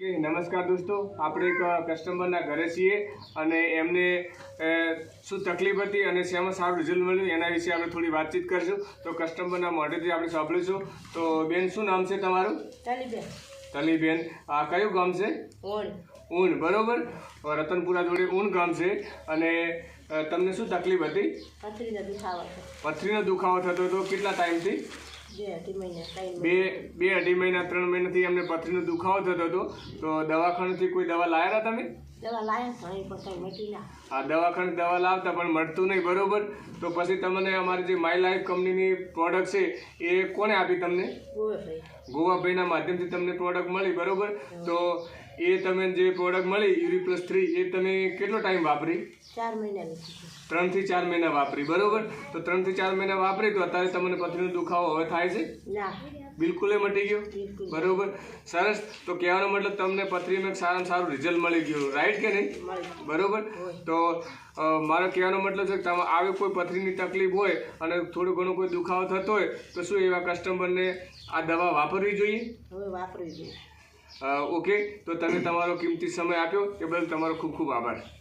કે નમસ્કાર દોસ્તો આપણે એક કસ્ટમરના ઘરે છીએ અને એમને શું તકલીફ હતી અને શેમાં સારું રિઝલ્ટ મળ્યું એના વિશે આપણે થોડી વાતચીત કરીશું. તો કસ્ટમરના મોઢેથી આપણે સાંભળીશું. તો બેન શું નામ છે તમારું? ચાલી બે તલીબેન. આ કયું ગામ છે? ઊંઘ ઊન બરોબર? રતનપુરા જોડે ઊન ગામ છે. અને તમને શું તકલીફ હતી? પથરીનો દુખાવો પથરીનો દુખાવો થતો હતો. કેટલા ટાઈમથી બે બે અઢી મહિના ત્રણ મહિનાથી અમને પથરીનો દુખાવો થતો હતો. તો દવાખાનેથી કોઈ દવા લાયા હતા તમે? હા દવાખાને દવા લાવતા પણ મળતું નહીં બરોબર? તો પછી તમને અમારી જે માય લાઈફ કંપનીની પ્રોડક્ટ છે એ કોણે આપી તમને? ગોવે ગોવાભાઈના માધ્યમથી તમને પ્રોડક્ટ મળી બરોબર? તો એ તમે જે પ્રોડક્ટ મળી યુરી પ્લસ થ્રી એ તમે કેટલો ટાઈમ વાપરી? ચાર મહિના ત્રણથી ચાર મહિના વાપરી બરોબર? તો ત્રણથી ચાર મહિના વાપરી તો અત્યારે તમને પથરીનો દુખાવો હવે થાય છે? બિલકુલ એ મટી ગયો? બરોબર? સરસ. તો કહેવાનો મતલબ તમને પથરીમાં સારામાં સારું રિઝલ્ટ મળી ગયું. રાઈટ કે નહીં? બરોબર? તો મારો કહેવાનો મતલબ છે કે તમે આવી કોઈ પથરીની તકલીફ હોય અને થોડું ઘણું કોઈ દુખાવો થતો હોય તો શું એવા કસ્ટમરને આ દવા વાપરવી જોઈએ? વાપરવી જોઈએ. ઓકે? તો તમે તમારો કિંમતી સમય આપ્યો. એ બદલ તમારો ખૂબ ખૂબ આભાર.